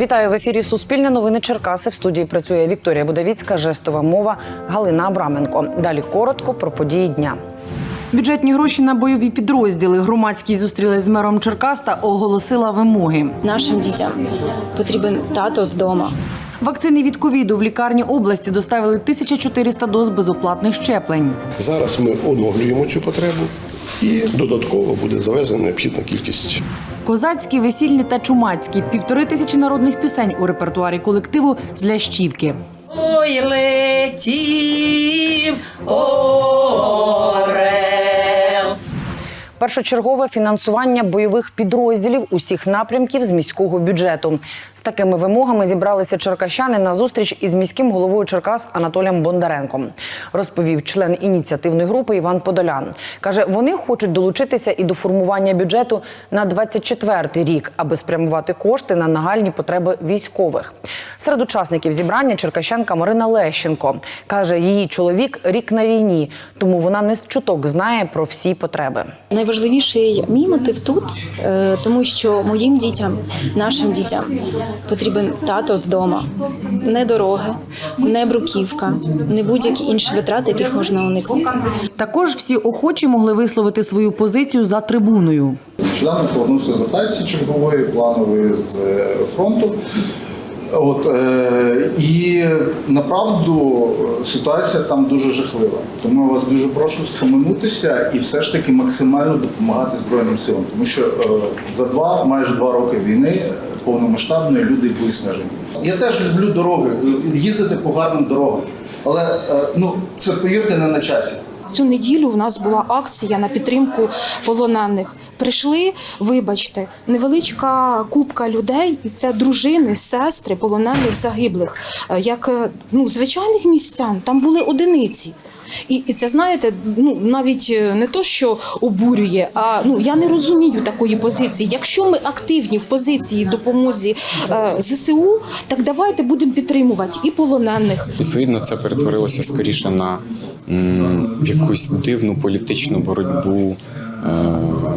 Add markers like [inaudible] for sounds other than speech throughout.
Вітаю в ефірі Суспільне новини Черкаси. В студії працює Вікторія Будавіцька, жестова мова Галина Абраменко. Далі коротко про події дня. Бюджетні гроші на бойові підрозділи громадськість зустрілись з мером Черкас та оголосила вимоги. Нашим дітям потрібен тато вдома. Вакцини від ковіду в лікарні області доставили 1400 доз безоплатних щеплень. Зараз ми оновлюємо цю потребу і додатково буде завезена необхідна кількість. Козацькі, весільні та чумацькі півтори тисячі народних пісень у репертуарі колективу з Лящівки. Ой, летів орел. Першочергове фінансування бойових підрозділів усіх напрямків з міського бюджету. З такими вимогами зібралися черкащани на зустріч із міським головою Черкас Анатолієм Бондаренком. Розповів член ініціативної групи Іван Подолян. каже, вони хочуть долучитися і до формування бюджету на 24-й рік, аби спрямувати кошти на нагальні потреби військових. Серед учасників зібрання черкащанка Марина Лещенко каже, її чоловік рік на війні, тому вона не з чуток знає про всі потреби. Найважливіший мій мотив тут, е, тому що моїм дітям, нашим дітям потрібен тато вдома. Не дороги, не бруківка, не будь-які інші витрати, яких можна уникнути. Також всі охочі могли висловити свою позицію за трибуною. Нещодавно повернувся з ротації чергової, планової з фронту. От, е, і направду ситуація там дуже жахлива. Тому я вас дуже прошу схаменутися і все ж таки максимально допомагати Збройним силам. Тому що е, за два, майже два роки війни е, повномасштабної люди виснажені. Я теж люблю дороги, їздити по гарним дорогам. Але е, ну, це повірте не на часі. Цю неділю в нас була акція на підтримку полонених. Прийшли, вибачте, невеличка купка людей, і це дружини, сестри полонених загиблих, Е, як е, ну, звичайних містян. Там були одиниці. І, і це знаєте, ну навіть е, не то, що обурює, а ну я не розумію такої позиції. Якщо ми активні в позиції допомозі е, ЗСУ, так давайте будемо підтримувати і полонених, Відповідно, це перетворилося скоріше на м, якусь дивну політичну боротьбу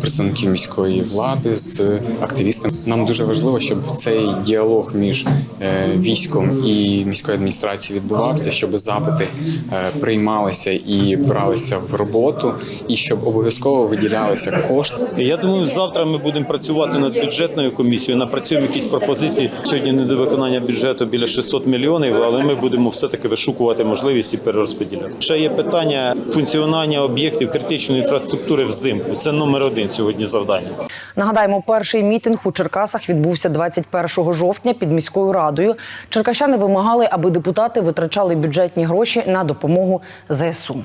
представників міської влади з активістами. Нам дуже важливо, щоб цей діалог між е, військом і міською адміністрацією відбувався, щоб запити е, приймалися і бралися в роботу, і щоб обов'язково виділялися кошти. Я думаю, завтра ми будемо працювати над бюджетною комісією. Напрацюємо якісь пропозиції. Сьогодні недовиконання бюджету біля 600 мільйонів, але ми будемо все-таки вишукувати можливість і перерозподіляти. Ще є питання функціонування об'єктів критичної інфраструктури взимку. Це номер один сьогодні завдання. Нагадаємо, перший мітинг у Черкасах відбувся 21 жовтня під міською радою. Черкащани вимагали, аби депутати витрачали бюджетні гроші на допомогу ЗСУ.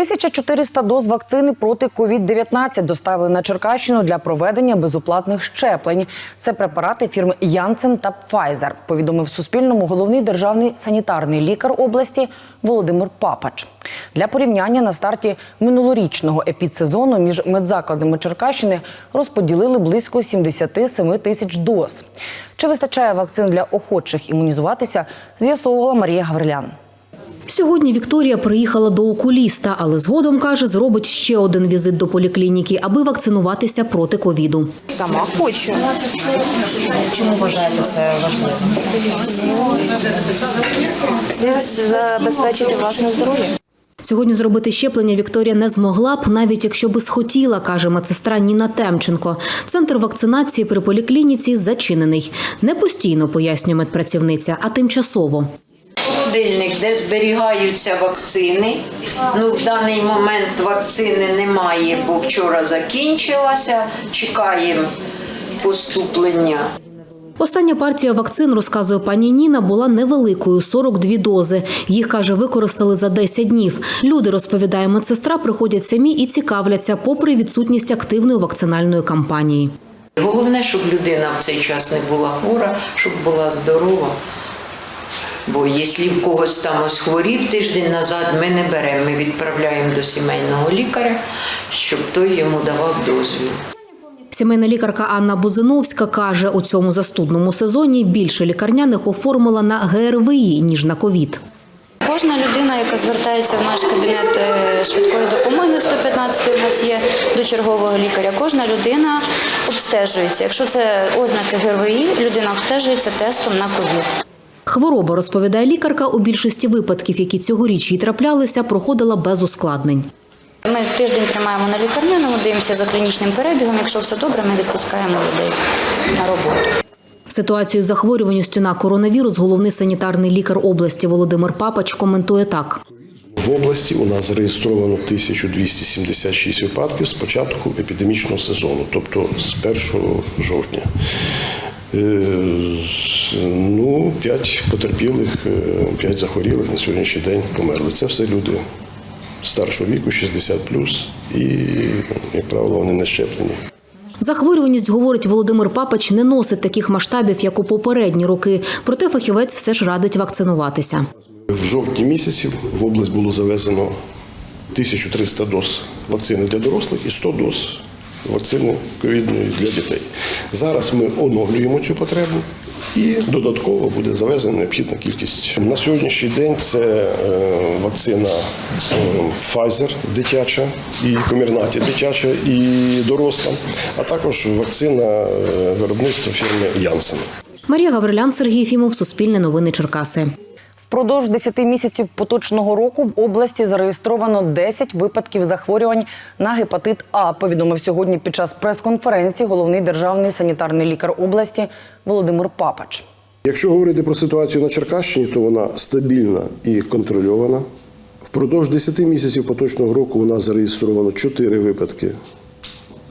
1400 доз вакцини проти COVID-19 доставили на Черкащину для проведення безоплатних щеплень. Це препарати фірм Janssen та Pfizer, повідомив Суспільному головний державний санітарний лікар області Володимир Папач. Для порівняння на старті минулорічного епідсезону між медзакладами Черкащини розподілили близько 77 тисяч доз. Чи вистачає вакцин для охочих імунізуватися, з'ясовувала Марія Гаврилян. Сьогодні Вікторія приїхала до окуліста, але згодом каже, зробить ще один візит до поліклініки, аби вакцинуватися проти ковіду. Сама хочу. Чому вважаєте це важливим? Забезпечити власне здоров'я. Сьогодні зробити щеплення Вікторія не змогла б, навіть якщо би схотіла, каже медсестра Ніна Темченко. Центр вакцинації при поліклініці зачинений. Не постійно пояснює медпрацівниця, а тимчасово. Холодильник, де зберігаються вакцини. Ну, в даний момент вакцини немає, бо вчора закінчилася. Чекаємо поступлення. Остання партія вакцин, розказує пані Ніна, була невеликою 42 дози. Їх каже, використали за 10 днів. Люди, розповідає медсестра, приходять самі і цікавляться, попри відсутність активної вакцинальної кампанії. Головне, щоб людина в цей час не була хвора, щоб була здорова. Бо якщо в когось там ось хворів тиждень назад, ми не беремо, ми відправляємо до сімейного лікаря, щоб той йому давав дозвіл. Сімейна лікарка Анна Бузиновська каже, у цьому застудному сезоні більше лікарняних оформила на ГРВІ, ніж на ковід. Кожна людина, яка звертається в наш кабінет е, швидкої допомоги 115 у нас є до чергового лікаря. Кожна людина обстежується. Якщо це ознаки ГРВІ, людина обстежується тестом на ковід. Хвороба, розповідає лікарка, у більшості випадків, які цьогоріч їй траплялися, проходила без ускладнень. Ми тиждень тримаємо на лікарняному, дивимося за клінічним перебігом. Якщо все добре, ми відпускаємо людей на роботу. Ситуацію з захворюваністю на коронавірус головний санітарний лікар області Володимир Папач коментує так. В області у нас зареєстровано 1276 випадків з початку епідемічного сезону, тобто з 1 жовтня. Е, Ну, 5 потерпілих, 5 захворілих на сьогоднішній день померли. Це все люди старшого віку, 60 плюс, і, як правило, вони не щеплені. Захворюваність, говорить Володимир Папач, не носить таких масштабів, як у попередні роки. Проте фахівець все ж радить вакцинуватися. В жовтні місяці в область було завезено 1300 доз вакцини для дорослих і 100 доз вакцини ковідної для дітей. Зараз ми оновлюємо цю потребу і додатково буде завезена необхідна кількість. На сьогоднішній день це е, вакцина е, Pfizer дитяча і Комірнаті дитяча і доросла, а також вакцина е, виробництва фірми Janssen. Марія Гаврилян, Сергій Фімов, Суспільне новини Черкаси. Впродовж 10 місяців поточного року в області зареєстровано 10 випадків захворювань на гепатит А. Повідомив сьогодні під час прес-конференції головний державний санітарний лікар області Володимир Папач. Якщо говорити про ситуацію на Черкащині, то вона стабільна і контрольована. Впродовж 10 місяців поточного року у нас зареєстровано 4 випадки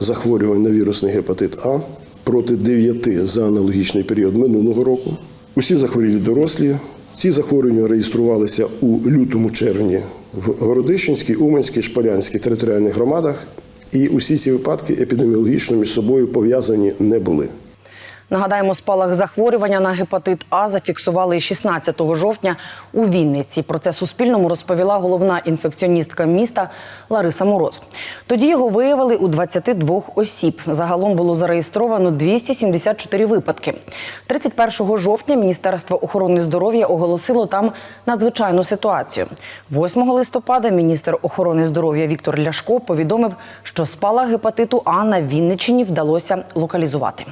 захворювань на вірусний гепатит А проти 9 за аналогічний період минулого року. Усі захворілі дорослі. Ці захворювання реєструвалися у лютому-червні в Городищенській, Уманській, Шпалянській територіальних громадах, і усі ці випадки епідеміологічно між собою пов'язані не були. Нагадаємо, спалах захворювання на гепатит А зафіксували 16 жовтня у Вінниці. Про це Суспільному розповіла головна інфекціоністка міста Лариса Мороз. Тоді його виявили у 22 осіб. Загалом було зареєстровано 274 випадки. 31 жовтня Міністерство охорони здоров'я оголосило там надзвичайну ситуацію. 8 листопада міністр охорони здоров'я Віктор Ляшко повідомив, що спалах гепатиту А на Вінниччині вдалося локалізувати.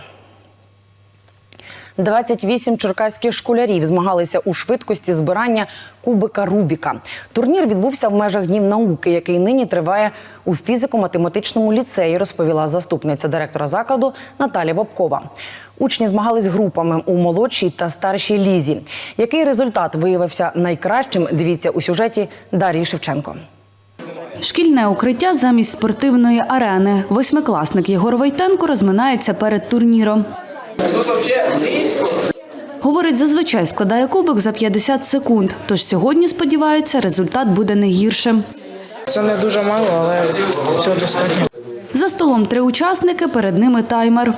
28 черкаських школярів змагалися у швидкості збирання кубика Рубіка. Турнір відбувся в межах днів науки, який нині триває у фізико-математичному ліцеї, розповіла заступниця директора закладу Наталя Бобкова. Учні змагались групами у молодшій та старшій лізі. Який результат виявився найкращим? Дивіться у сюжеті Дарії Шевченко. Шкільне укриття замість спортивної арени. Восьмикласник Єгор Войтенко розминається перед турніром. Говорить, зазвичай складає кубик за 50 секунд. Тож сьогодні, сподівається, результат буде не гіршим. Це не дуже мало, але цього достатньо. За столом три учасники, перед ними таймер.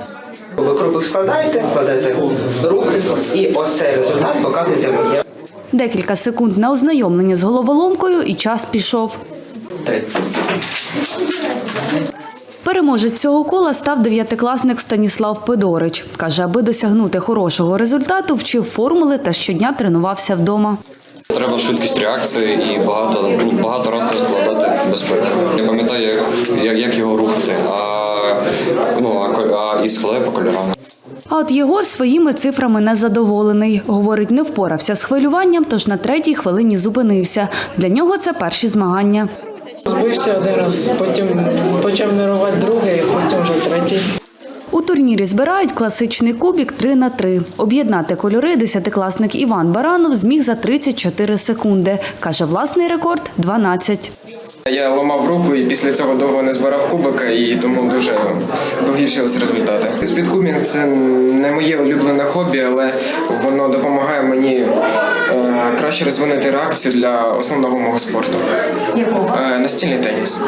Ви кубик складаєте, кладете руки і ось цей результат показуєте мені. Декілька секунд на ознайомлення з головоломкою і час пішов. Три. Переможець цього кола став дев'ятикласник Станіслав Педорич. Каже, аби досягнути хорошого результату, вчив формули та щодня тренувався вдома. Треба швидкість реакції і багато ну, багато разів складати без перерви. Я пам'ятаю, як, як, його рухати, а, ну, а, а і складаю по кольорам. А от Єгор своїми цифрами не задоволений. Говорить, не впорався з хвилюванням, тож на третій хвилині зупинився. Для нього це перші змагання. Збився один раз, потім почав нервувати другий, потім вже третій. У турнірі збирають класичний кубік 3 на 3 Об'єднати кольори десятикласник Іван Баранов зміг за 34 секунди. Каже, власний рекорд 12. Я ламав руку і після цього довго не збирав кубика, і тому дуже погіршилися результати. Спідкубінг це не моє улюблене хобі, але воно допомагає мені е, краще розвинути реакцію для основного мого спорту. Е, настільний теніс.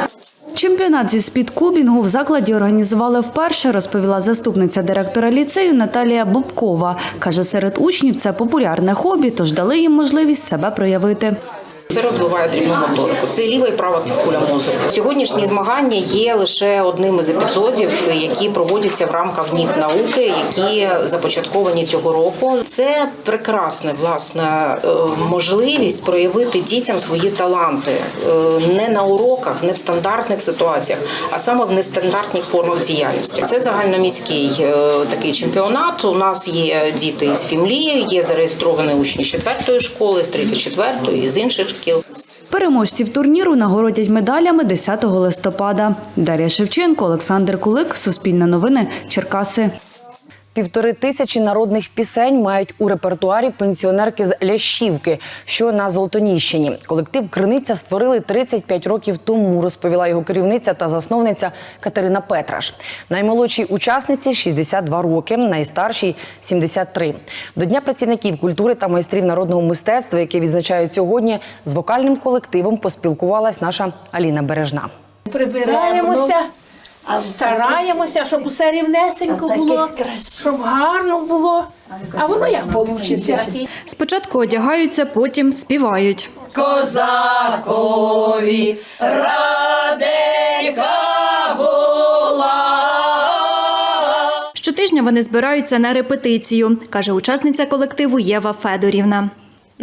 Чемпіонат зі спідкубінгу в закладі організували вперше, розповіла заступниця директора ліцею Наталія Бобкова. Каже, серед учнів це популярне хобі, тож дали їм можливість себе проявити. Це розвиває дрібну моторику. Це ліва і права куля мозку. Сьогоднішні змагання є лише одним із епізодів, які проводяться в рамках днів науки, які започатковані цього року. Це прекрасна власне е, можливість проявити дітям свої таланти е, не на уроках, не в стандартних ситуаціях, а саме в нестандартних формах діяльності. Це загальноміський е, такий чемпіонат. У нас є діти із Фімлії, є зареєстровані учні 4 школи, з 34 і з інших шкіл. Переможців турніру нагородять медалями 10 листопада. Дар'я Шевченко, Олександр Кулик, Суспільне новини, Черкаси. Півтори тисячі народних пісень мають у репертуарі пенсіонерки з Лящівки, що на Золотоніщині. Колектив Криниця створили 35 років тому, розповіла його керівниця та засновниця Катерина Петраш. Наймолодшій учасниці 62 роки, найстаршій 73. До Дня працівників культури та майстрів народного мистецтва, яке відзначають сьогодні, з вокальним колективом поспілкувалась наша Аліна Бережна. Прибираємося, стараємося, щоб усе рівнесенько було, щоб гарно було. А воно як вийде. Спочатку одягаються, потім співають. Козакові раденька була. Щотижня вони збираються на репетицію, каже учасниця колективу Єва Федорівна.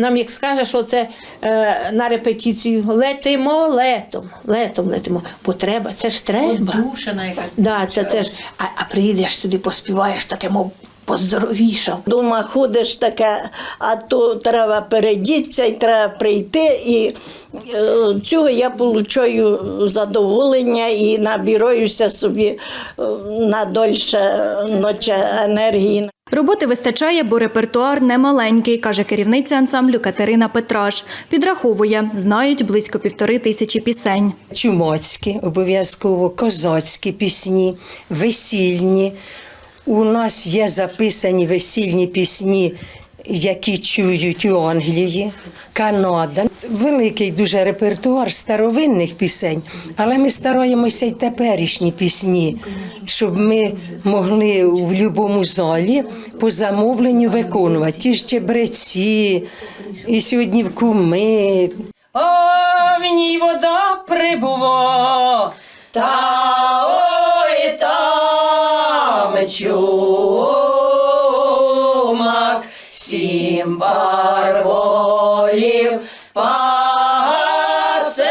Нам як скаже, що це е, на репетицію летимо летом, летом летимо, бо треба, це ж треба. Душина якась. Да, це, це ж, а, а приїдеш сюди, поспіваєш таке, мов поздоровішав. Дома ходиш таке, а то треба передітися і треба прийти. І е, цього я получаю задоволення і набираюся собі е, на дольше ночі енергії. Роботи вистачає, бо репертуар немаленький, каже керівниця ансамблю Катерина Петраш. Підраховує, знають близько півтори тисячі пісень. чумацькі, обов'язково козацькі пісні, весільні. У нас є записані весільні пісні, які чують у Англії, Канада. Великий дуже репертуар старовинних пісень, але ми стараємося й теперішні пісні, щоб ми могли в будь-якому залі по замовленню виконувати. Ті ж чебреці, і сьогодні в куми, О, в ній вода прибува, та ой там чумак, сім пар волів пасе.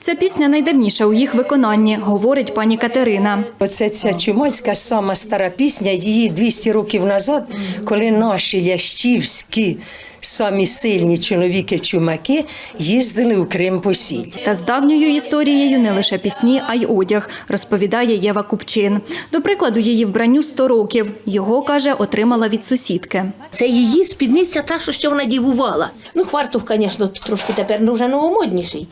Ця пісня найдавніша у їх виконанні, говорить пані Катерина. Оце ця чумацька сама стара пісня, її 200 років назад, коли наші лящівські самі сильні чоловіки-чумаки їздили у Крим по сіль. Та з давньою історією не лише пісні, а й одяг, розповідає Єва Купчин. До прикладу, її вбранню 100 років. Його, каже, отримала від сусідки. Це її спідниця, та, що ще вона дівувала. Ну, хвартух, звісно, трошки тепер ну, вже новомодніший.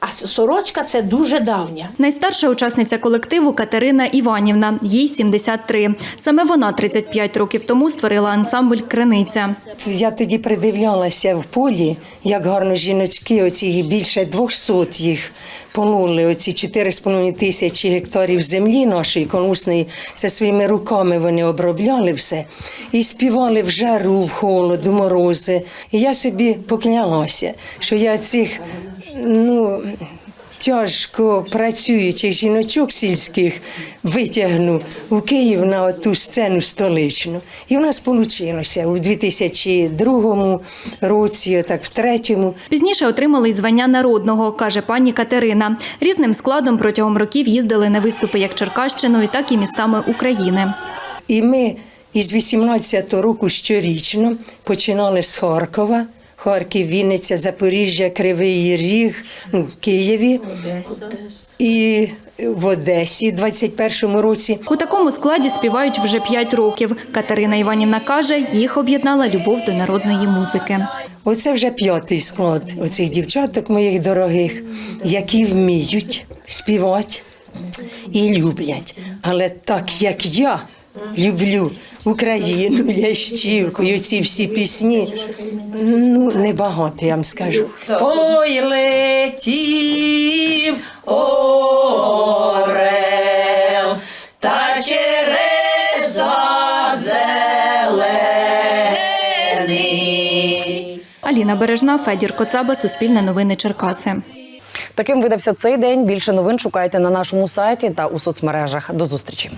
А сорочка це дуже давня. Найстарша учасниця колективу Катерина Іванівна, їй 73. Саме вона 35 років тому створила ансамбль Криниця. Я тоді придивлялася в полі, як гарно жіночки, оці більше 200 їх понули, оці 4,5 тисячі гектарів землі нашої конусної, це своїми руками вони обробляли все. І співали в жару, в холоду, морози. І я собі поклялася, що я цих, ну, тяжко працюючих жіночок сільських витягну у Київ на ту сцену столичну. І в нас вийшло у 2002 році, так в третьому. Пізніше отримали й звання народного, каже пані Катерина. Різним складом протягом років їздили на виступи як Черкащиною, так і містами України. І ми із 18-го року щорічно починали з Харкова. Харків, Вінниця, Запоріжжя, Кривий Ріг, ну, в Києві Одеса. і в Одесі в 21-му році. У такому складі співають вже 5 років. Катерина Іванівна каже, їх об'єднала любов до народної музики. Оце вже п'ятий склад оцих дівчаток моїх дорогих, які вміють співати і люблять. Але так як я люблю Україну, [laughs] Ящівку, і ці всі пісні, ну небагато, я вам скажу. Ой, летів орел, та через зелений. Аліна Аліна Бережна, Федір Коцаба, Суспільне новини Черкаси. Таким видався цей день. Більше новин шукайте на нашому сайті та у соцмережах. До зустрічі.